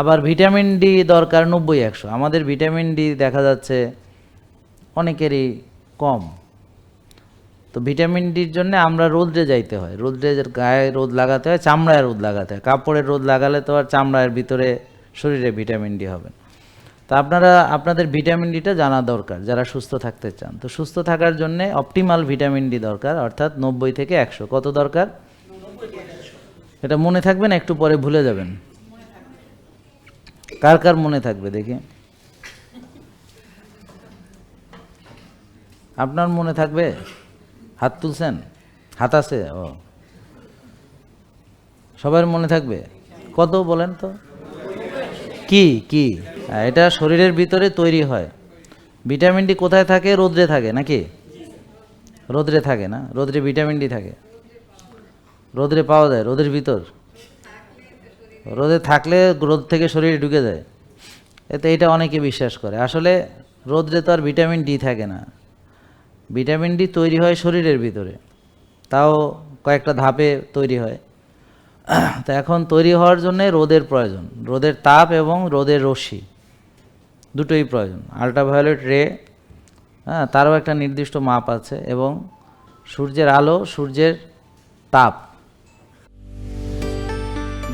আবার vitamin D দরকার নব্বই একশো। আমাদের ভিটামিন ডি দেখা যাচ্ছে অনেকেরই কম। তো ভিটামিন ডির জন্য আমরা রোদ্রে যাইতে হয়। রোদ্রে গায়ে রোদ লাগাতে হয় চামড়ায় রোদ লাগাতে হয়। কাপড়ের রোদ লাগালে তো আর চামড়ার ভিতরে শরীরে ভিটামিন ডি হবে না। তো আপনারা আপনাদের ভিটামিন ডিটা জানা দরকার যারা সুস্থ থাকতে চান। তো সুস্থ থাকার জন্য অপটিমাল ভিটামিন ডি দরকার অর্থাৎ নব্বই থেকে একশো। কত দরকার? এটা মনে থাকবেন একটু পরে ভুলে যাবেন। কার কার মনে থাকবে দেখি? আপনার মনে থাকবে? হাত তুলছেন? হাত আছে? ও। সবার মনে থাকবে? কত বলেন তো? কি কি? এটা শরীরের ভিতরে তৈরি হয়। ভিটামিন ডি কোথায় থাকে? রোদ্রে থাকে, নাকি? রোদ্রে থাকে না? রোদ্রে ভিটামিন ডি থাকে। রোদ্রে পাওয়া যায়, রোদের ভিতর। রোদে থাকলে রোদ থেকে শরীরে ঢুকে যায়। এতে এটা অনেকে বিশ্বাস করে। আসলে রোদ্রে তো আর ভিটামিন ডি থাকে না। ভিটামিন ডি তৈরি হয় শরীরের ভিতরে। তাও কয়েকটা ধাপে তৈরি হয়। তো এখন তৈরি হওয়ার জন্য রোদের প্রয়োজন। রোদের তাপ এবং রোদের রশ্মি দুটোই প্রয়োজন। আল্ট্রাভায়োলেট রে হ্যাঁ তারও একটা নির্দিষ্ট মাপ আছে এবং সূর্যের আলো, সূর্যের তাপ